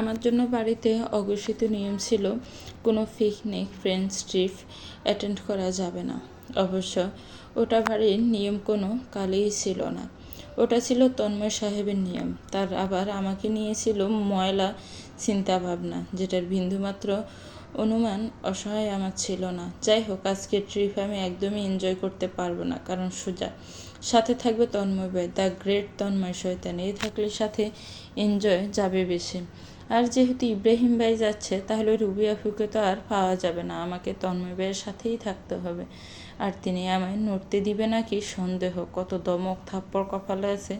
আমার জন্য বাড়িতে অঘোষিত নিয়ম ছিল, কোনো পিকনিক ফ্রেন্ডস ট্রিপ অ্যাটেন্ড করা যাবে না। অবশ্য ওটা বাড়ির নিয়ম কোনো কালেই ছিল না। ওটা ছিল তন্ময় সাহেবের নিয়ম। তার আবার আমাকে নিয়েছিল ময়লা চিন্তা ভাবনা যেটার বিন্দুমাত্র অনুমান অসহায় আমার ছিল না। যাই হোক আজকের ট্রিপ আমি একদমই এনজয় করতে পারব না, কারণ সোজা, সাথে থাকবে তন্ময় দ্য গ্রেট তন্ময় শয়তান। এই থাকলে সাথে এনজয় যাবে বেশি। আর যেহেতু ইব্রাহিম ভাই যাচ্ছে, তাহলে রুবি আফুকে তো আর পাওয়া যাবে না। আমাকে তন্ময় ভাইয়ের সাথেই থাকতে হবে। আর তিনি আমায় নড়তে দিবে নাকি সন্দেহ? কত দমক থাপ্পড় কপালে আছে,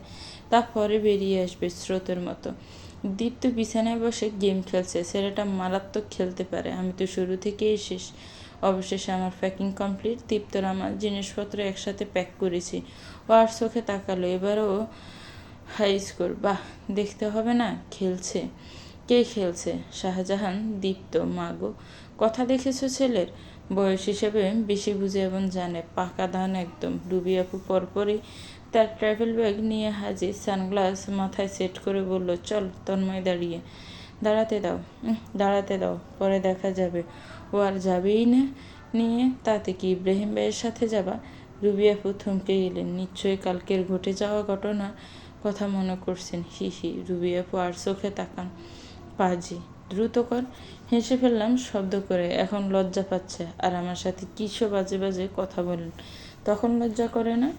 তা পরে বেরিয়ে আসবে স্রোতের মতো। দীপ্ত বিছানায় বসে গেম খেলছে। ছেলেটা মারাত্মক খেলতে পারে। আমি তো শুরু থেকেই শেষ। অবশেষে আমার প্যাকিং কমপ্লিট। দীপ্তর আমার জিনিসপত্র একসাথে প্যাক করেছি। ও আর চোখে তাকালো। এবারও হাই স্কোর বাহ, দেখতে হবে না, খেলছে। কে খেলছে? শাহজাহান, দীপ্ত, মাগো। কথা দেখেছ ছেলের? বয়স হিসেবে বেশি বুঝে এবং জানে। পাকা ধান একদম। ডুবি আপু পরপরই তার ট্রাভেল ব্যাগ নিয়ে হাজির। সানগ্লাস মাথায় সেট করে বলল, চল, তন্ময় দাঁড়িয়ে। দাঁড়াতে দাও। দাঁড়াতে দাও। পরে দেখা যাবে। ও আর যাবেই না নিয়ে। তাতে কি ইব্রাহিম ভাইয়ের সাথে যাবা? রুবি আপু থমকে গেলেন নিশ্চয়ই কালকের ঘটে যাওয়া ঘটনার কথা মনে করছেন। হি হি। রুবি আপু আর চোখে তাকান। পাজি। দ্রুত কর হেসে ফেললাম শব্দ করে। এখন লজ্জা পাচ্ছে। আর আমার সাথে কিসব বাজে বাজে কথা বলেন? তখন লজ্জা করে না?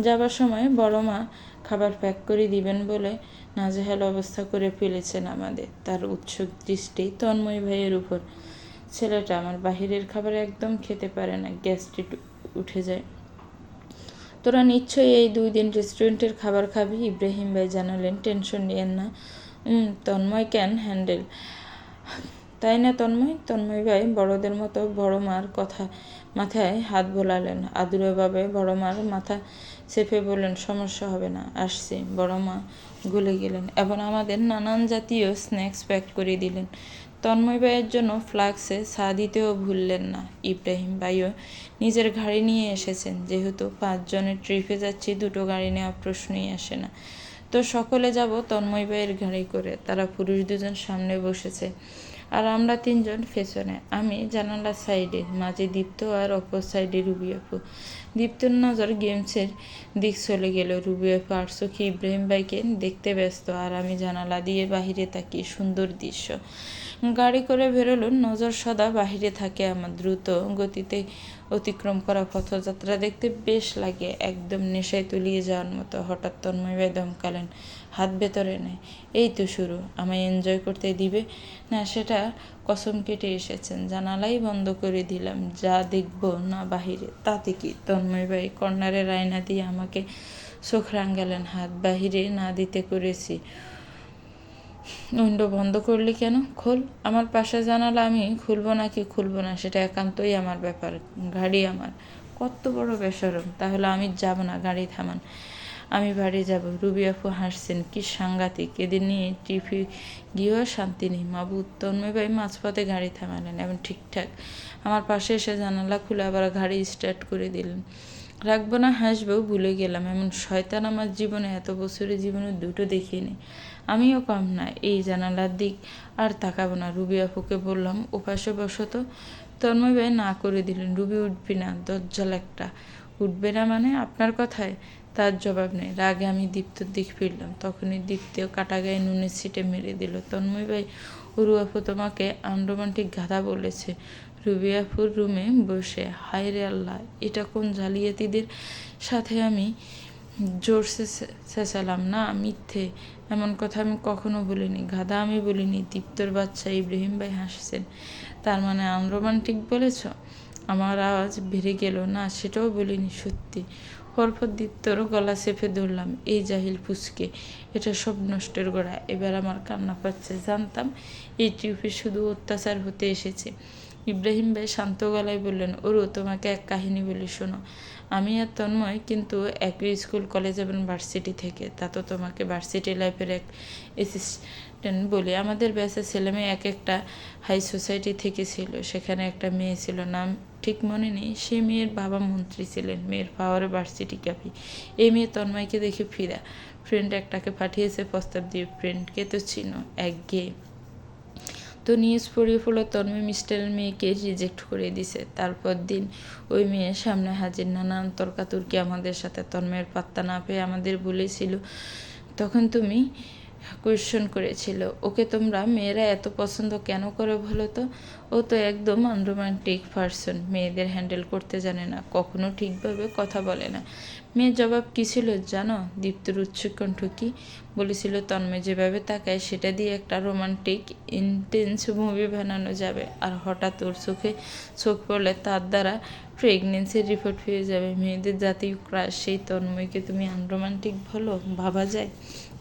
যাবার সময় বড় মা খাবার প্যাক করে দিবেন বলে নাজেহাল অবস্থা করে ফেলেছেন আমাদের। তার উৎসুক দৃষ্টি তন্ময় ভাইয়ের উপর। ছেলেটা আমার বাহিরের খাবার একদম খেতে পারে না। গ্যাস্ট্রিক উঠে যায়। তোরা নিশ্চয়ই এই দুই দিন রেস্টুরেন্টের খাবার খাবি? ইব্রাহিম ভাই জানালেন, টেনশন নিয়েন না। তন্ময় ক্যান হ্যান্ডেল তাই না তন্ময়? তন্ময় ভাই বড়দের মতো বড় মার কথা মাথায় হাত বোলালেন। আদুরেভাবে বড় মার মাথা চেপে বললেন, সমস্যা হবে না, আসছি। বড় মা গলে গেলেন এবং আমাদের নানান জাতীয় স্ন্যাক্স প্যাক করে দিলেন। তন্ময় ভাইয়ের জন্য ফ্লাক্সে চা দিতেও ভুললেন না। ইব্রাহিম ভাইও নিজের গাড়ি নিয়ে এসেছেন। যেহেতু পাঁচজনের ট্রিপে যাচ্ছি, দুটো গাড়ি নেওয়া প্রশ্নই আসে না। তো সকলে যাব তন্ময় ভাইয়ের গাড়ি করে। তারা পুরুষ দুজন সামনে বসেছে আর আমরা তিনজন পেছনে। আমি জানালার সাইডে, মাঝে দীপ্ত আর অপর সাইডে রুবি আপু। দীপ্তর নজর গেমসের দিক চলে গেল। রুবি আপু আর চোখে ইব্রাহিম ভাইকে দেখতে ব্যস্ত আর আমি জানালা দিয়ে বাহিরে তাকিয়ে সুন্দর দৃশ্য। গাড়ি করে বেরোলো, নজর সদা বাহিরে থাকে আমার দ্রুত গতিতে। অতিক্রম করা পথযাত্রা দেখতে বেশ লাগে, একদম নেশায় তুলিয়ে যাওয়ার মতো। হঠাৎ তন্ময় ভাই দমকালেন, হাত ভেতরে নেয়। এই তো শুরু, আমায় এনজয় করতে দিবে? না, সেটা কসম কেটে এসেছেন, জানালাই বন্ধ করে দিলাম, যা দেখব না বাহিরে। তাতে কি? তন্ময় ভাই কর্নারের আয়না দিয়ে আমাকে চোখ রাঙ্গালেন হাত বাহিরে না দিতে করেছি। উইন্ডো বন্ধ করলি কেন? খোল। আমার পাশে জানালা, আমি খুলবো নাকি খুলবো না, সেটা একান্তই আমার ব্যাপার, গাড়ি আমার। কত বড় বেসরম। তাহলে আমি যাব না, গাড়ি থামান। আমি বাড়ি যাব। রুবি আপু হাসছেন, কি সাংঘাতিক। এদিন নিয়ে টিভি গিয়েও শান্তি নেই। মাবুদ তন্ময় ভাই মাঝপথে গাড়ি থামালেন এবং ঠিকঠাক। আমার পাশে এসে জানালা খুলে আবার গাড়ি স্টার্ট করে দিলেন। রাখব না, হাসবো, ভুলে গেলাম। এমন শয়তান আমার জীবনে, এত বছরের জীবনে দুটো দেখিনি। আমিও কম না, এই জানালার দিক আর তাকাবো না। রুবি আপুকে বললাম ওপাশে বসো তো তন্ময় ভাই না করে দিলেন। রুবি, উঠবি না দজ্জাল একটা। উঠবে না মানে? আপনার কথায়? তার জবাব নেই। রাগে আমি দীপ্তর দিক ফিরলাম। তখনই দীপ্তেও কাটা গায়ে নুনের ছিটে মেরে দিল। তন্ময় ভাই, উরু আপু তোমাকে আনরোমান্টিক গাধা বলেছে। রুবিয়াপুর রুমে বসে হায় রে আল্লাহ, এটা কোন জালিয়াতিদের সাথে আমি জোরসে চেঁচালাম না? মিথ্যে, এমন কথা আমি কখনো বলিনি। গাধা আমি বলিনি দীপ্তর বাচ্চা ইব্রাহিম ভাই হাসছেন। তার মানে আনরোমান্টিক বলেছ? আমার আওয়াজ বেড়ে গেল, না, সেটাও বলিনি, সত্যি। পরপর দীপ্তর গলা চেপে ধরলাম, এই জাহিল পুচকে, এটা সব নষ্টের গোড়া। এবার আমার কান্না পাচ্ছে। জানতাম এই ট্রিপে শুধু অত্যাচার হতে এসেছে। ইব্রাহিম ভাই শান্ত গলায় বললেন ওরু তোমাকে এক কাহিনী বলি, শোনো। আমি আর তন্ময় কিন্তু একই স্কুল, কলেজ এবং ভার্সিটি থেকে। তা তো তোমাকে ভার্সিটি লাইফের এক অ্যাসিস্ট্যান্ট বলি। আমাদের ব্যাচের ছেলেমেয়ে এক একটা হাই সোসাইটি থেকে ছিল। সেখানে একটা মেয়ে ছিল, নাম ঠিক মনে নেই। সে মেয়ের বাবা মন্ত্রী ছিলেন। মেয়ের পাওয়ারে ভার্সিটি ক্যাপি এই মেয়ে তন্ময়কে দেখে ফিরা। ফ্রেন্ড একটাকে পাঠিয়েছে প্রস্তাব দিয়ে ফ্রেন্ডকে তো চিনো, এক গে। তো নিউজ পড়িয়ে ফেলো তন্ময় মিস্টারের মেয়েকে রিজেক্ট করে দিছে। তারপর দিন ওই মেয়ের সামনে হাজির। নানান তর্কাতর্কি আমাদের সাথে তন্ময়ের পাত্তা না পেয়ে আমাদের বলেছিল, তখন তুমি কোয়েশ্চন করেছিল, ওকে তোমরা মেয়েরা এত পছন্দ কেন করে বলো তো? ও তো একদম আনরোমান্টিক পারসন মেয়েদের হ্যান্ডেল করতে জানে না, কখনো ঠিকভাবে কথা বলে না। মেয়ের জবাব কী ছিল জানো? দীপ্তর উচ্চকণ্ঠ কি? বলেছিল, তন্ময় যেভাবে তাকায়, সেটা দিয়ে একটা রোমান্টিক ইন্টেন্স মুভি বানানো যাবে। আর হঠাৎ ওর চোখে চোখ পড়লে তার দ্বারা প্রেগনেন্সির রিপোর্ট পেয়ে যাবে। মেয়েদের জাতীয় ক্রাশ, সেই তন্ময়কে তুমি আনরোমান্টিক বলো? ভাবা যায়?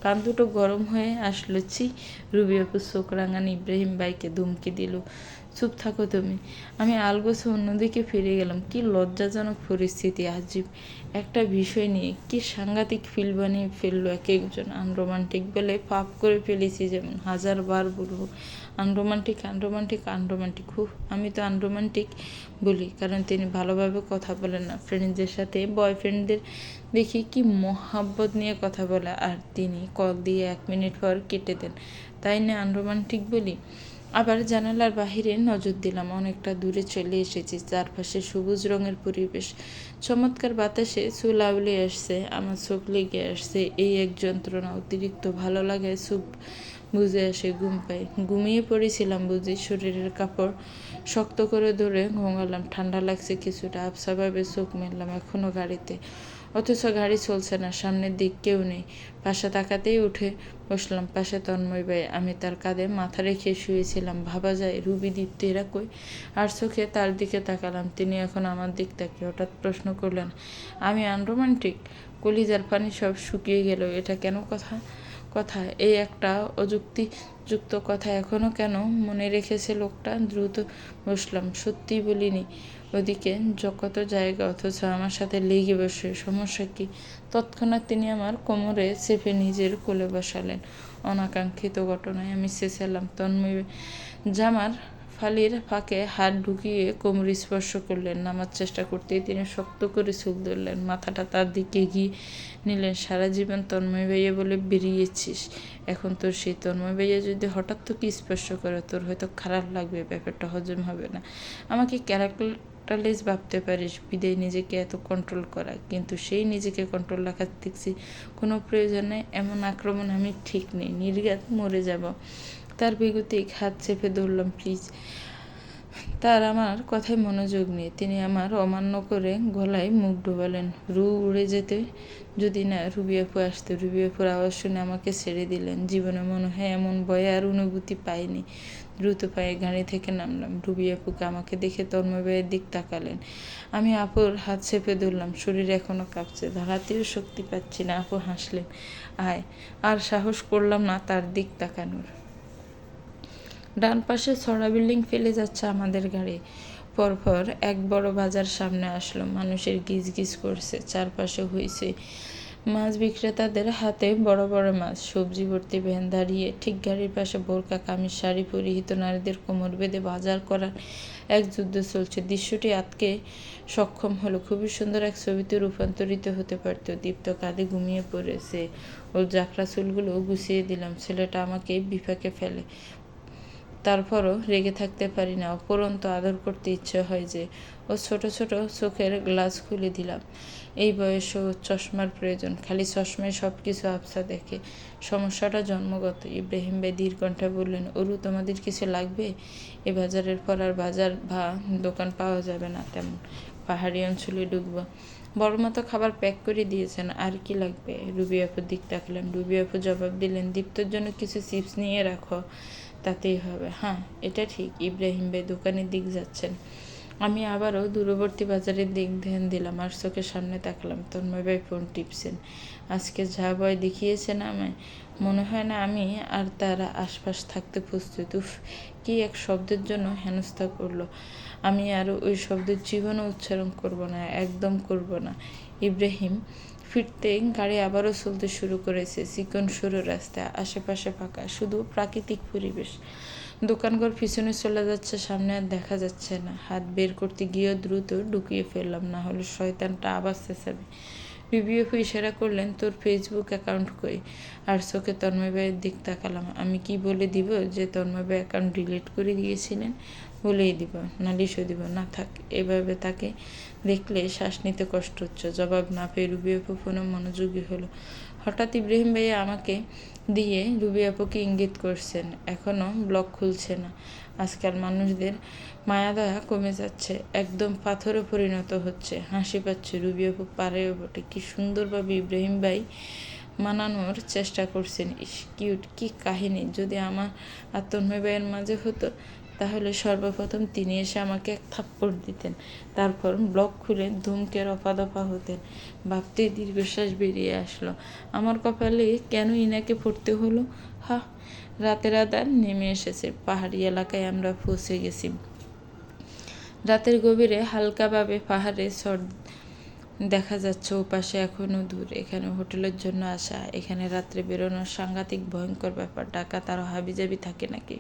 কান দুটো গরম হয়ে আসলো, ছি। রুবি আপু চোখ রাঙান, ইব্রাহিম ভাইকে ধুমকি দিল। চুপ থাকো তুমি। আমি আলগোছে অন্যদিকে ফিরে গেলাম। কি লজ্জাজনক পরিস্থিতি আজীব। একটা বিষয় নিয়ে কি সাংঘাতিক ফিল বানিয়ে ফেলল এক একজন আনরোমান্টিক বলে পাপ করে ফেলেছি যেমন হাজার বার বলব। আনরোমান্টিক আনরোমান্টিক আনরোমান্টিক হুহ আমি তো আনরোমান্টিক বলি, কারণ তিনি ভালোভাবে কথা বলেন না। ফ্রেন্ডদের সাথে বয়ফ্রেন্ডদের দেখি কি মহাব্বত নিয়ে কথা বলে। আর তিনি কল দিয়ে এক মিনিট পর কেটে দেন। তাই না আনরোমান্টিক বলি? আবার জানালার বাহিরে নজর দিলাম, অনেকটা দূরে চলে এসেছি। চারপাশে সবুজ রঙের পরিবেশ, চমৎকার বাতাসে চুল আউলে আসছে, আমার চোখ লেগে আসছে। এই এক যন্ত্রণা, অতিরিক্ত ভালো লাগে চুপ বুঝে আসে ঘুম পাই ঘুমিয়ে পড়েছিলাম বুঝি, শরীরের কাপড় শক্ত করে ধরে ঘুমালাম। ঠান্ডা লাগছে কিছুটা আবসাভাবে চোখ মেললাম এখনও গাড়িতে। অথচ গাড়ি চলছে না, সামনের দিক কেউ নেই। পাশে তাকাতেই উঠে বসলাম, পাশে তন্ময় ভাই। আমি তার কাঁধে মাথা রেখে শুয়েছিলাম। ভাবা যায় রুবি দীপ্তি এরা কই? আর চোখে তার দিকে তাকালাম। তিনি এখন আমার দিক তাকিয়ে হঠাৎ প্রশ্ন করলেন, আমি আনরোমান্টিক? কলিজার পানি সব শুকিয়ে গেল। এটা কেন কথা? কথা? এই একটা অযুক্তিযুক্ত কথা এখনও কেন? মনে রেখেছে লোকটা। দ্রুত বসলাম। সত্যি বলিনি। ওদিকে কত জায়গা অথচ আমার সাথে লেগে বসে। সমস্যা কি? তৎক্ষণাৎ তিনি আমার কোমরে চেপে নিজের কোলে বসালেন। অনাকাঙ্ক্ষিত ঘটনায় আমি চেঁচালাম তন্ময় জামার ফালির ফাঁকে হাত ঢুকিয়ে কোমর স্পর্শ করলেন। নামার চেষ্টা করতেই তিনি শক্ত করে চুল ধরলেন। মাথাটা তার দিকে গিয়ে নিলেন। সারা জীবন তন্ময় ভাইয়া বলে বেরিয়েছিস। এখন তোর সেই তন্ময় ভাইয়া যদি হঠাৎ তোকে স্পর্শ করে, তোর হয়তো খারাপ লাগবে। ব্যাপারটা হজম হবে না। আমাকে ক্যারেক্টারলেস ভাবতে পারিস বিদে নিজেকে এত কন্ট্রোল করা। কিন্তু সেই নিজেকে কন্ট্রোল রাখার দেখছি কোনো প্রয়োজনে এমন আক্রমণ আমি ঠিক নেই, নির্ঘাত মরে যাব। তার বিগতিক হাত চেপে ধরলাম প্লিজ তার আমার কথায় মনোযোগ নেই। তিনি আমার অমান্য করে গলায় মুখ ডোবালেন। রু উড়ে যেতে যদি না রুবি আপু আসতে। রুবি আপুর আওয়াজ শুনে আমাকে ছেড়ে দিলেন। জীবনে মনে হয় এমন ভয় আর অনুভূতি পাইনি। দ্রুত পায়ে গাড়ি থেকে নামলাম। রুবি আপুকে আমাকে দেখে তন্ময় দিক তাকালেন। আমি আপুর হাত চেপে ধরলাম। শরীর এখনও কাঁপছে। দাঁড়াতেও শক্তি পাচ্ছি না। আপু হাসলেন। আয়, আর সাহস করলাম না তার দিক তাকানোর। ডান পাশে ছড়া বিল্ডিং ফেলে যাচ্ছে আমাদের গাড়ি। পরপর এক বড় বাজার সামনে আসলো। মানুষের গিজ গিজ করছে, চারপাশে হয়েছে মাছ বিক্রেতাদের হাতে বড় বড় মাছ, সবজি ভর্তি ভ্যান দাঁড়িয়ে ঠিক গাড়ির পাশে বোরকা, কামিজ, শাড়ি পরিহিত নারীদের কোমর বেঁধে বাজার করার এক যুদ্ধ চলছে। দৃশ্যটি আতকে সক্ষম হলো। খুবই সুন্দর এক ছবিতে রূপান্তরিত হতে পারত দীপ্ত কাঁধে ঘুমিয়ে পড়েছে। ওর জাকরা চুলগুলো গুছিয়ে দিলাম। ছেলেটা আমাকে বিপাকে ফেলে। তারপরও রেগে থাকতে পারি না। অপরন্ত আদর করতে ইচ্ছে হয় যে, ও ছোট ছোট চোখের গ্লাস খুলে দিলাম। এই বয়সে ও চশমার প্রয়োজন। খালি চশমায় সব কিছু আবসা দেখে। সমস্যাটা জন্মগত। ইব্রাহিম ভাই দীর্ঘণ্ঠা বললেন, অরু, তোমাদের কিছু লাগবে? এ বাজারের পর আর বাজার বা দোকান পাওয়া যাবে না তেমন। পাহাড়ি অঞ্চলে ঢুকবো। বড় মতো খাবার প্যাক করে দিয়েছেন। আর কি লাগবে? রুবি আপুর দিক তাকলাম রুবি আপু জবাব দিলেন, দীপ্তর জন্য কিছু চিপস নিয়ে রাখো। তাতেই হবে। হ্যাঁ এটা ঠিক। ইব্রাহিম ভাই দোকানের দিক যাচ্ছেন। আমি আবারও দূরবর্তী বাজারের দিক ধ্যান দিলাম আর চোখের সামনে তাকলাম। তন্ময় ভাই ফোন টিপছেন। আজকে যা ভয় দেখিয়েছেন আমায়, মনে হয় না আমি আর তারা আশপাশ থাকতে প্রস্তুত। উফ, কি এক শব্দের জন্য হেনস্থা করল। আমি আর ওই শব্দের জীবনও উচ্চারণ করব না, একদম করব না। ইব্রাহিম ফিরতে গাড়ি আবারও চলতে শুরু করেছে চিকন সরু রাস্তা, আশেপাশে ফাঁকা, শুধু প্রাকৃতিক পরিবেশ। দোকানঘর পিছনে চলে যাচ্ছে, সামনে আর দেখা যাচ্ছে না। হাত বের করতে গিয়েও দ্রুত ঢুকিয়ে ফেললাম, না হলে শয়তানটা আবার চেঁচাবে। রিভিউ ইশারা করলেন, তোর ফেসবুক অ্যাকাউন্ট কই? আর চোখে তন্ময় ভাইয়ের দিক তাকালাম, আমি কি বলে দিব যে তন্ময় ভাই অ্যাকাউন্ট ডিলিট করে দিয়েছিলেন? বলেই দিব, নালিশও দিব। না থাক, এভাবে তাকে দেখলে শ্বাস নিতে কষ্ট হচ্ছে। জবাব না পেয়ে রুবি আপু ফোনে মনোযোগী হলো। হঠাৎ ইব্রাহিম ভাইয়া আমাকে দিয়ে রুবি আপুকে ইঙ্গিত করছেন এখনও ব্লক খুলছে না। আজকাল মানুষদের মায়া দয়া কমে যাচ্ছে, একদম পাথরে পরিণত হচ্ছে। হাসি পাচ্ছে রুবি আপু পারেও বটে কি সুন্দরভাবে ইব্রাহিম ভাই মানানোর চেষ্টা করছেন। ইস, কিউট, কি কাহিনী। যদি আমার আর ভাইয়ের মাঝে হতো তাহলে সর্বপ্রথম তিনি এসে আমাকে এক থাপ্পড় দিতেন। তারপর ব্লক খুলে ধুমকে রফা দফা হতেন। ভাবতে দীর্ঘশ্বাস বেরিয়ে আসলো। আমার কপালে কেন ইনাকে পড়তে হলো? হা, রাতের আধার নেমে এসেছে। পাহাড়ি এলাকায় আমরা পৌঁছে গেছি। রাতের গভীরে হালকাভাবে পাহাড়ে সর দেখা যাচ্ছে। ওপাশে এখনও দূর। এখানে হোটেলের জন্য আসা, এখানে রাত্রে বেরোনোর সাংঘাতিক ভয়ঙ্কর ব্যাপার। ডাকাত আরও হাবিজাবি থাকে নাকি?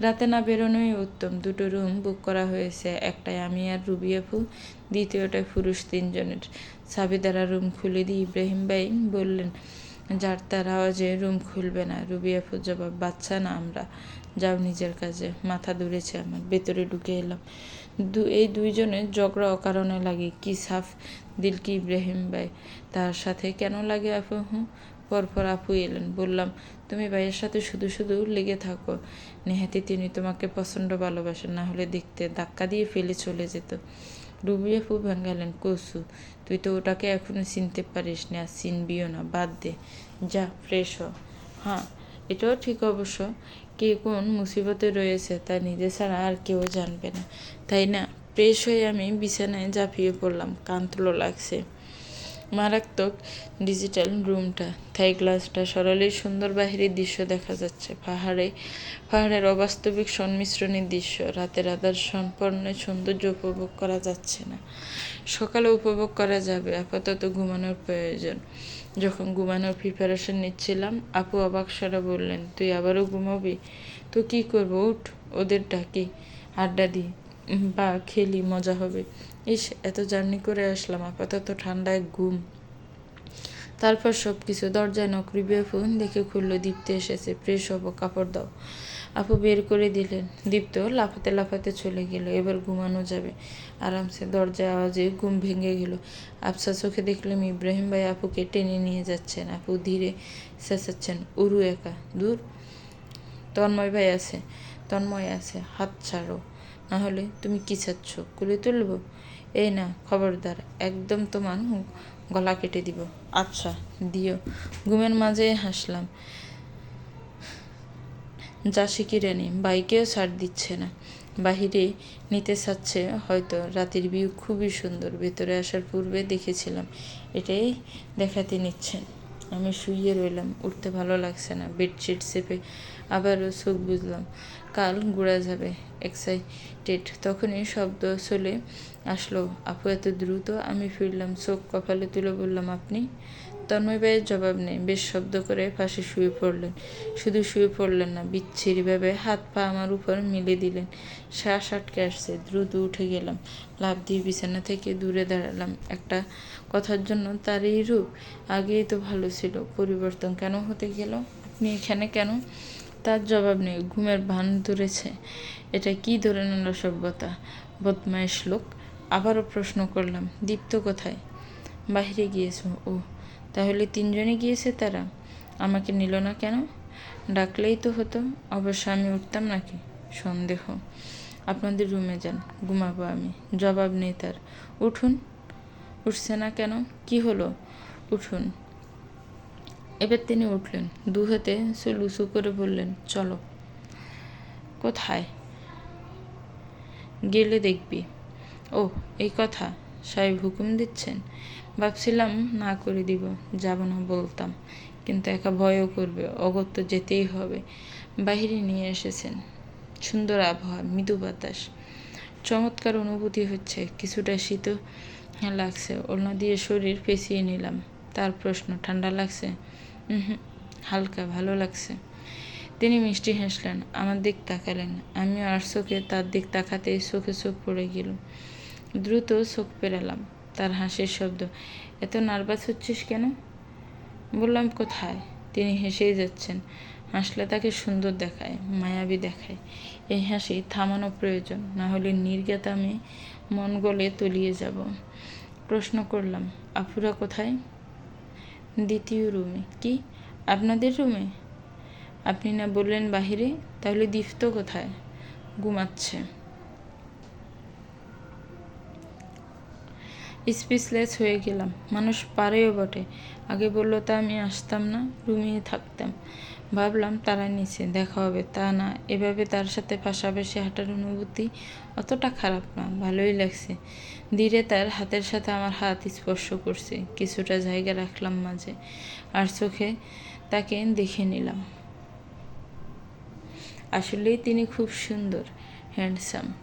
রাতে না বেরোনোই উত্তম। দুটো রুম বুক করা হয়েছে, একটাই আমি আর রুবি আপু দ্বিতীয়টায় পুরুষ তিনজনের। সাবিদারা রুম খুলে দিয়ে ইব্রাহিম ভাই বললেন, যার তার আওয়াজে রুম খুলবে না। রুবি আপু জবাব, বাচ্চা না আমরা। যাও নিজের কাজে। মাথা দূরেছে আমার, ভেতরে ঢুকে এলাম। দু, এই দুইজনের ঝগড়া অকারণে লাগে। কি সাফ দিল কি ইব্রাহিম ভাই। তার সাথে কেন লাগে আপু? হুঁ পরপর আপু এলেন, বললাম, তুমি ভাইয়ের সাথে শুধু শুধু লেগে থাকো। নেহাতি তিনি তোমাকে প্রচণ্ড ভালোবাসেন, না হলে দেখতে ধাক্কা দিয়ে ফেলে চলে যেত। ডুবিয়ে ফু ভেঙ্গালেন, কসু, তুই তো ওটাকে এখনও চিনতে পারিস না চিনবিও না, বাদ দে। যা, ফ্রেশ হ। হ্যাঁ এটাও ঠিক অবশ্য। কে কোন মুসিবতে রয়েছে তা নিজে ছাড়া আর কেউ জানবে না। তাই না, ফ্রেশ হয়ে আমি বিছানায় ঝাঁপিয়ে পড়লাম কান্তলো লাগছে। মারাত্মক ডিজিটাল রুমটা থাই গ্লাসটা সরলে সুন্দর বাহিরের দৃশ্য দেখা যাচ্ছে। পাহাড়ে, পাহাড়ের অবাস্তবিক সংমিশ্রণের দৃশ্য। রাতের আধার সম্পন্ন সৌন্দর্য উপভোগ করা যাচ্ছে না। সকালে উপভোগ করা যাবে আপাতত ঘুমানোর প্রয়োজন। যখন ঘুমানোর প্রিপারেশন নিচ্ছিলাম, আপু অবাক স্বরে বললেন, তুই আবারও ঘুমাবি? তো কি করব? উঠ ওদের ডাকি আড্ডা দিই বা খেলি, মজা হবে। ইস, এত জার্নি করে আসলাম, আপাতত ঠান্ডায় ঘুম। তারপর সব কিছু দরজায় নকরি ফোন দেখে খুললো, দীপ্তে এসেছে, ফ্রেশ হব, কাপড় দাও। আপু বের করে দিলেন। দীপ্ত লাফাতে লাফাতে চলে গেল, এবার ঘুমানো যাবে। আরামসে দরজায় আওয়াজে ঘুম ভেঙে গেল। আফসা চোখে দেখলাম ইব্রাহিম ভাই আপুকে টেনে নিয়ে যাচ্ছেন। আপু ধীরে চেঁচাচ্ছেন, উরু একা, দূর। তন্ময় ভাই আছে, তন্ময় আছে, হাত ছাড়ো। নাহলে তুমি কী চাচ্ছ কুলে তুলব? এই না, খবরদার, একদম তোমার গলা কেটে দিব। আচ্ছা দিও। ঘুমের মাঝে হাসলাম। যা শিকিরানি বাইকেও ছাড় দিচ্ছে না। বাহিরে নিতে চাচ্ছে হয়তো, রাতের ভিউ খুবই সুন্দর, ভেতরে আসার পূর্বে দেখেছিলাম। এটাই দেখাতে নিচ্ছেন। আমি শুয়ে রইলাম, উঠতে ভালো লাগছে না, বেডশিট চেপে আবারও চোখ বুঝলাম, কাল ঘোরা যাবে এক্সাইটেড তখনই শব্দ চলে আসলো, আপু, এত দ্রুত আমি ফিরলাম, চোখ কপালে তুলে বললাম, আপনি তন্ময় ভাইয়ের জবাব নেই। বেশ শব্দ করে পাশে শুয়ে পড়লেন। শুধু শুয়ে পড়লেন না, বিচ্ছিরিভাবে হাত পা আমার উপর মিলে দিলেন। শ্বাস আটকে আসছে, দ্রুত উঠে গেলাম। লাভ দিয়ে বিছানা থেকে দূরে দাঁড়ালাম। একটা কথার জন্য তার এই রূপ আগেই তো ভালো ছিল। পরিবর্তন কেন হতে গেল? আপনি এখানে কেন? তার জবাব নেই। ঘুমের ভান ধরেছে। এটা কি ধরে ধরনের অসভ্যতা বদমাইশ লোক। আবারও প্রশ্ন করলাম, দীপ্ত কোথায়? বাহিরে গিয়েছ? ও তাহলে তিনজনে গিয়েছে তারা? আমাকে নিল না কেন? ডাকলেই তো হতো। অবশ্য আমি উঠতাম নাকি? সন্দেহ। আপনাদের রুমে যান, ঘুমাবো আমি। জবাব নেই তার। উঠুন। উঠছে না কেন? কি হলো? উঠুন। এবার তিনি উঠলেন। দু হাতে চুল উঁচু করে বললেন, চলো। কোথায়? গেলে দেখবি। ও এই কথা? সাহেব হুকুম দিচ্ছেন? ভাবছিলাম, না করে দিব, যাব না, বলতাম। কিন্তু একা ভয়ও করবে, অগত্য যেতেই হবে। বাহিরে নিয়ে এসেছেন। সুন্দর আবহাওয়া, মৃদু বাতাস। চমৎকার অনুভূতি হচ্ছে, কিছুটা শীত লাগছে ওলনা দিয়ে শরীর পেঁচিয়ে নিলাম। তার প্রশ্ন, ঠান্ডা লাগছে? হালকা, ভালো লাগছে। তিনি মিষ্টি হাসলেন, আমার দিক তাকালেন। আমি আর চোখে তার দিক তাকাতেই চোখে চোখ পড়ে গেল। দ্রুত চোখ পেরালাম। তার হাসির শব্দ। এত নার্ভাস হচ্ছিস কেন? বললাম, কোথায়? তিনি হেসেই যাচ্ছেন। হাসলে তাকে সুন্দর দেখায়, মায়াবী দেখায়। এই হাসি থামানো প্রয়োজন, না হলে নির্গাত আমি মন গলে তলিয়ে যাব। প্রশ্ন করলাম আফুরা কোথায়? দ্বিতীয় রুমে। কি? আপনাদের রুমে? আপনি না বললেন বাহিরে? তাহলে দীপ্ত কোথায়? ঘুমাচ্ছে। স্পিচলেস হয়ে গেলাম। মানুষ পারেও বটে। আগে বলল, তা আমি আসতাম না রুমিয়ে থাকতাম। ভাবলাম তারা নিচে, দেখা হবে। তা না, এভাবে তার সাথে পাশাপাশি হাঁটার অনুভূতি অতটা খারাপ না, ভালোই লাগছে। ধীরে তার হাতের সাথে আমার হাত স্পর্শ করছে। কিছুটা জায়গা রাখলাম মাঝে আর চোখে তাকে দেখে নিলাম। আসলেই তিনি খুব সুন্দর, হ্যান্ডসাম।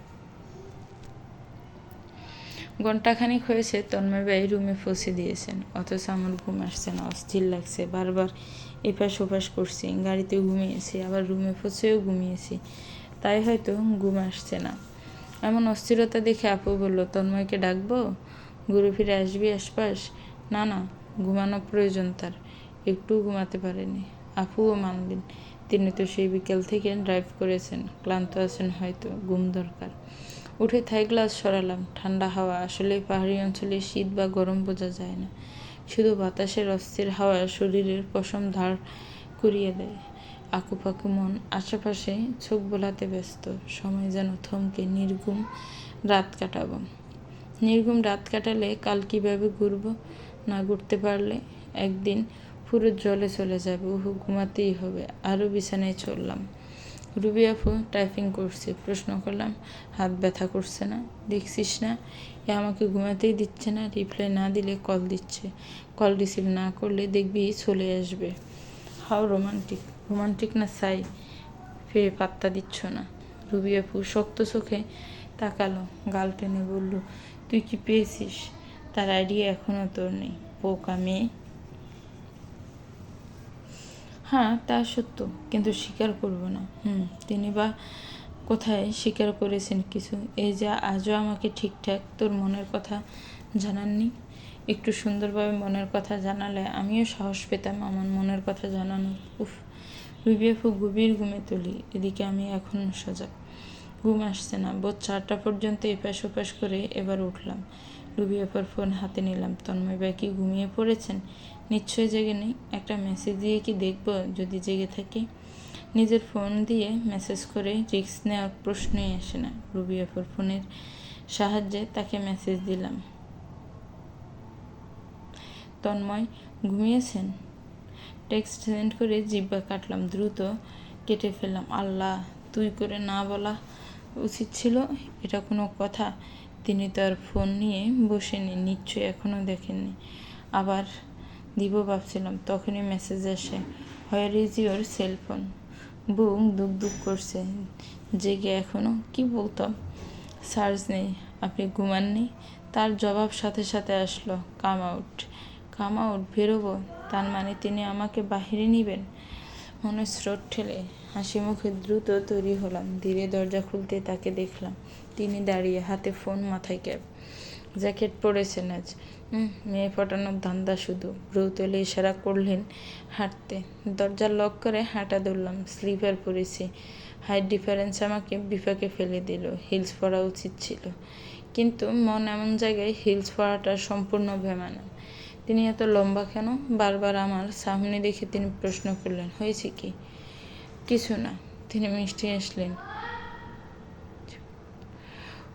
ঘন্টাখানিক হয়েছে, তন্ময় ভাই রুমে পৌঁছে দিয়েছেন। অথচ আমার ঘুম আসছে না, অস্থির লাগছে। বারবার এপাশ ওপাশ করছি, গাড়িতে ঘুমিয়েছি, আবার রুমে পৌঁছেও ঘুমিয়েছি। তাই হয়তো ঘুম আসছে না। এমন অস্থিরতা দেখে আপু বলল, তন্ময়কে ডাকবো? ঘুরে ফিরে আসবি আশপাশ? না না, ঘুমানো প্রয়োজন তার একটু ঘুমাতে পারেনি। আপুও মানলেন তিনি তো সেই বিকেল থেকে ড্রাইভ করেছেন, ক্লান্ত আছেন হয়তো, ঘুম দরকার। উঠে থাই গ্লাস সরালাম, ঠান্ডা হাওয়া। আসলে পাহাড়ি অঞ্চলে শীত বা গরম বোঝা যায় না। শুধু বাতাসের অস্থির হাওয়া শরীরের পশম ধার করিয়ে দেয়। আকুপাকু মন আশেপাশে চোখ বোলাতে ব্যস্ত। সময় যেন থমকে নির্গুম রাত কাটাবো। নির্গুম রাত কাটালে কাল কীভাবে ঘুরব না ঘুরতে পারলে? একদিন পুরো জলে চলে যাবে ওহু ঘুমাতেই হবে। আরও বিছানায় চললাম। রুবি আপু টাইপিং করছে, প্রশ্ন করলাম, হাত ব্যথা করছে না, দেখছিস না? এ আমাকে ঘুমাতেই দিচ্ছে না রিপ্লাই না দিলে কল দিচ্ছে। কল রিসিভ না করলে দেখবি চলে আসবে। হাও রোমান্টিক রোমান্টিক না সাই? ফিরে পাত্তা দিচ্ছ না। রুবি আপু শক্ত চোখে তাকালো গাল টেনে বলল, তুই কি পেয়েছিস? তার আইডিয়া এখনও তোর নেই। পোকা মেয়ে। হ্যাঁ তা সত্য। কিন্তু স্বীকার করব না। হুম, তিনি বা কোথায় স্বীকার করেছেন কিছু? এই যে আজও আমাকে ঠিকঠাক তোর মনের কথা জানাননি? একটু সুন্দরভাবে মনের কথা জানালে আমিও সাহস পেতাম আমার মনের কথা জানানোর। উফ রুবিয়াফু গভীর ঘুমে তুলি। এদিকে আমি এখন সজাগ। ঘুম আসছে না। বোধ চারটা পর্যন্ত এপাশ ওপাশ করে এবার উঠলাম। রুবিয়াফার ফোন হাতে নিলাম। তন্ময় ভাই কি ঘুমিয়ে পড়েছেন? নিশ্চয়ই জেগে নেই। একটা মেসেজ দিয়ে কি দেখব? যদি জেগে থাকি। নিজের ফোন দিয়ে মেসেজ করে রিক্স নেওয়ার প্রশ্নই আসে না। রুবি রুবিয়াফার ফোনের সাহায্যে তাকে মেসেজ দিলাম। তন্ময়, ঘুমিয়েছেন? টেক্সট সেন্ড করে জিব্বা কাটলাম। দ্রুত কেটে ফেললাম। আল্লাহ, তুই করে না বলা উচিত ছিল? এটা কোনো কথা? তিনি তার ফোন নিয়ে বসেনি নিশ্চয়ই এখনও দেখেননি। আবার দিব ভাবছিলাম। তখনই মেসেজ আসে হোয়ার ইজ ইউর সেলফোন বুক দুক দুক করছে, জেগে এখনও কি বলতাম চার্জ নেই, আপনি ঘুমাননি? তার জবাব সাথে সাথে আসলো কাম আউট কাম আউট বেরোবো। তার মানে তিনি আমাকে বাহিরে নেবেন? মনে স্রোত ঠেলে হাসি মুখে দ্রুত তৈরি হলাম, ধীরে দরজা খুলতে তাকে দেখলাম। তিনি দাঁড়িয়ে, হাতে ফোন মাথায় ক্যাব জ্যাকেট পরেছেন আজ। মেয়ে ফটানোর ধান্দা শুধু। ব্রু তুলে ইশারা করলেন হাঁটতে। দরজা লক করে হাঁটা ধরলাম স্লিপার পরেছি হাইট ডিফারেন্স আমাকে বিপাকে ফেলে দিল হিলস পরা উচিত ছিল। কিন্তু মন এমন জায়গায় হিলস পরাটা সম্পূর্ণ বেমানা তিনি এত লম্বা কেন? বারবার আমার সামনে দেখে তিনি প্রশ্ন করলেন, হয়েছে কি? কিছু না। তিনি মিষ্টি আসলেন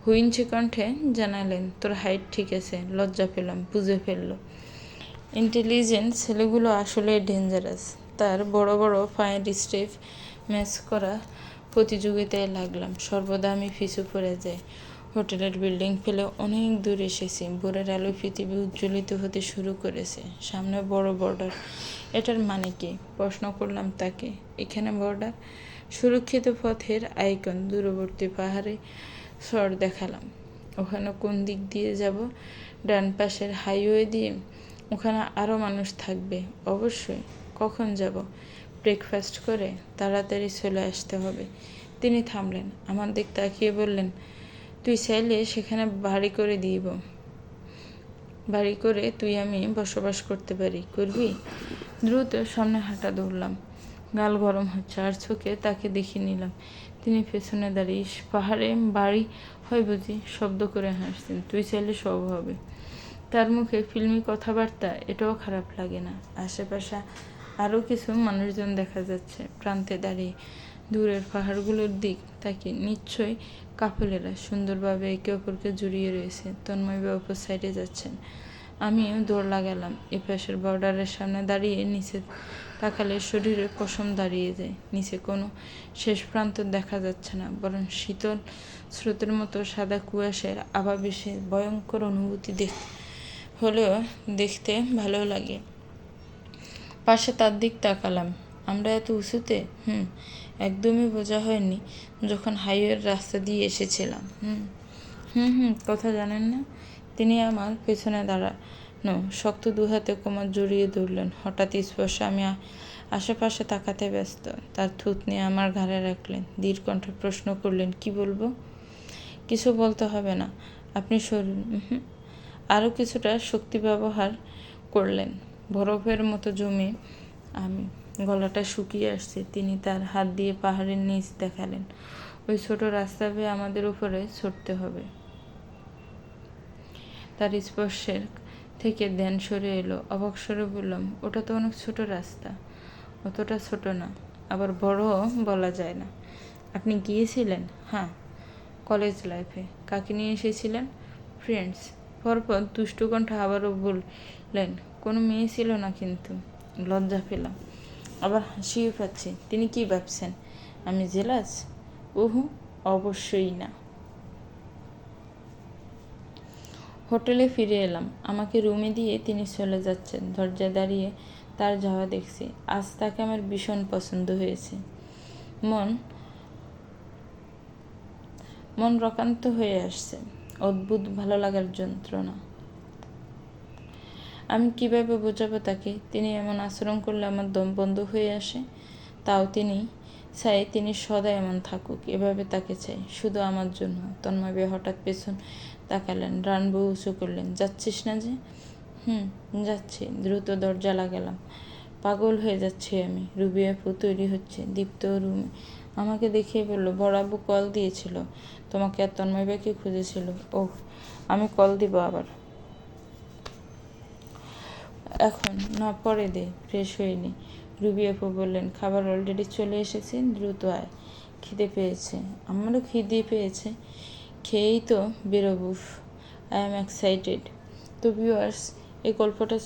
হুইঞ্চি কণ্ঠে জানালেন, তোর হাইট ঠিক আছে, লজ্জা পেলাম, বুঝে ফেলল। ইন্টেলিজেন্ট ছেলেগুলো আসলে ডেঞ্জারাস। তার বড় বড় ফায়ার স্টেপ ম্যাচ করা প্রতিযোগিতায় লাগলাম, সর্বদা আমি পিছু পড়ে যাই। হোটেলের বিল্ডিং ফেলে অনেক দূর এসেছি, ভোরের আলো পৃথিবী উজ্জ্বলিত হতে শুরু করেছে। সামনে বড় বর্ডার, এটার মানে কি? প্রশ্ন করলাম তাকে। এখানে বর্ডার? সুরক্ষিত পথের আইকন, দূরবর্তী পাহাড়ে শর দেখালাম। ওখানে কোন দিক দিয়ে যাব? ডান পাশের হাইওয়ে দিয়ে? ওখানে আরও মানুষ থাকবে, অবশ্যই। কখন যাব? ব্রেকফাস্ট করে তাড়াতাড়ি চলে আসতে হবে। তিনি থামলেন। আমার দিক তাকিয়ে বললেন, তুই চাইলে সেখানে বাড়ি করে দিব বাড়ি করে তুই আমি বসবাস করতে পারি। করবি? দ্রুত সামনে হাঁটা দৌড়লাম গাল গরম হচ্ছে, আর চোখে তাকে দেখে নিলাম। তিনি পেছনে দাঁড়িয়ে পাহাড়ে বাড়ি হয় বুঝি শব্দ করে হাসতেন তুই চাইলে সব হবে। তার মুখে ফিল্মি কথাবার্তা, এটাও খারাপ লাগে না। আশেপাশে আরও কিছু মানুষজন দেখা যাচ্ছে প্রান্তে দাঁড়িয়ে। দূরের পাহাড়গুলোর দিক তাকে নিশ্চয়ই কাপলেরা সুন্দরভাবে একে অপরকে জড়িয়ে রয়েছে। তন্ময় অপর সাইডে যাচ্ছেন। আমিও দৌড় লাগালাম। এ পাশের বর্ডারের সামনে দাঁড়িয়ে নিচে তাকালে শরীরের পশম দাঁড়িয়ে যায়। নিচে কোনো শেষ প্রান্ত দেখা যাচ্ছে না, বরং শীতল স্রোতের মতো সাদা কুয়াশার আভাবেশে ভয়ঙ্কর অনুভূতি দেখ হলেও দেখতে ভালো লাগে। পাশে তার দিক তাকালাম। আমরা এত উঁচুতে? হুম, একদমই বোঝা হয়নি যখন হাইওয়ের রাস্তা দিয়ে এসেছিলাম। হুম হুম হুম, কথা জানেন না? তিনি আমার পেছনে দাঁড়ানো শক্ত দুহাতে কোমর জড়িয়ে ধরলেন। হঠাৎ স্পর্শে আমি আশেপাশে তাকাতে ব্যস্ত। তার থুত নিয়ে আমার ঘাড়ে রাখলেন। কণ্ঠে প্রশ্ন করলেন, কি বলব? কিছু বলতে হবে না। আপনি সরুন। আরও কিছুটা শক্তি ব্যবহার করলেন। বরফের মতো জমে আমি গলাটা শুকিয়ে আসছে। তিনি তার হাত দিয়ে পাহাড়ের নিচ দেখালেন। ওই ছোট রাস্তা বেয়ে আমাদের উপরে ছুটতে হবে। তার স্পর্শের থেকে ধ্যান সরে এলো। অবাক সরে বললাম, ওটা তো অনেক ছোট রাস্তা। অতটা ছোট না, আবার বড়ও বলা যায় না। আপনি গিয়েছিলেন? হ্যাঁ কলেজ লাইফে। কাকে নিয়ে এসেছিলেন? ফ্রেন্ডস। পরপর দুষ্টু কণ্ঠে আবারও বললেন, কোনো মেয়ে ছিল না কিন্তু। লজ্জা পেলাম। আবার হাসিও পাচ্ছে। তিনি কি ভাবছেন? আমি জেলাস? ওহু অবশ্যই না। হোটেলে ফিরে এলাম। আমাকে রুমে দিয়ে তিনি চলে যাচ্ছেন। দরজায় দাঁড়িয়ে তার যাওয়া দেখছি। আজ তাকে আমার ভীষণ পছন্দ হয়েছে। মন মন রকান্ত হয়ে আসছে। অদ্ভুত ভালো লাগার যন্ত্রণা। আমি কীভাবে বোঝাবো তাকে? তিনি এমন আচরণ করলে আমার দম বন্ধ হয়ে আসে? তাও তিনি চাই তিনি সদা এমন থাকুক। এভাবে তাকে চাই শুধু আমার জন্য। তন্ময় হঠাৎ পেছন তাকালেন, রানবু উঁচু করলেন, যাচ্ছিস না যে? হুম, যাচ্ছি। দ্রুত দরজা লাগালাম। পাগল হয়ে যাচ্ছি আমি, রুবি আপু তৈরি হচ্ছে, দীপ্ত রুমে আমাকে দেখিয়ে বলল, বড় আব্বু কল দিয়েছিল, তোমাকে আর তন্ময় ভাইকে খুঁজেছিল। ওহ, আমি কল দিব আবার? এখন, না, পরে দে, ফ্রেশ হয়নি রুবি আপু বললেন, খাবার অলরেডি চলে এসেছে, দ্রুত আয়। খিদে পেয়েছে। আমারও খিদে পেয়েছে। খেয়েই তো বেরোবো আই অ্যাম এক্সাইটেড তো ভিউয়ার্স এই গল্পটা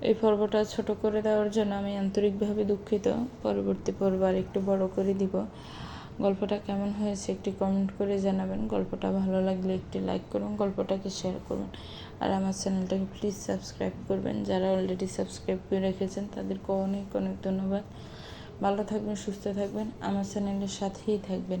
এই পর্বটা ছোট করে দেওয়ার জন্য আমি আন্তরিকভাবে দুঃখিত। পরবর্তী পর্ব আর একটু বড় করে দিব। গল্পটা কেমন হয়েছে একটি কমেন্ট করে জানাবেন। গল্পটা ভালো লাগলে একটি লাইক করুন, গল্পটাকে শেয়ার করুন। আর আমার চ্যানেলটাকে প্লিজ সাবস্ক্রাইব করবেন। যারা অলরেডি সাবস্ক্রাইব করে রেখেছেন, তাদেরকে অনেক অনেক ধন্যবাদ। ভালো থাকবেন, সুস্থ থাকবেন। আমার চ্যানেলের সাথেই থাকবেন।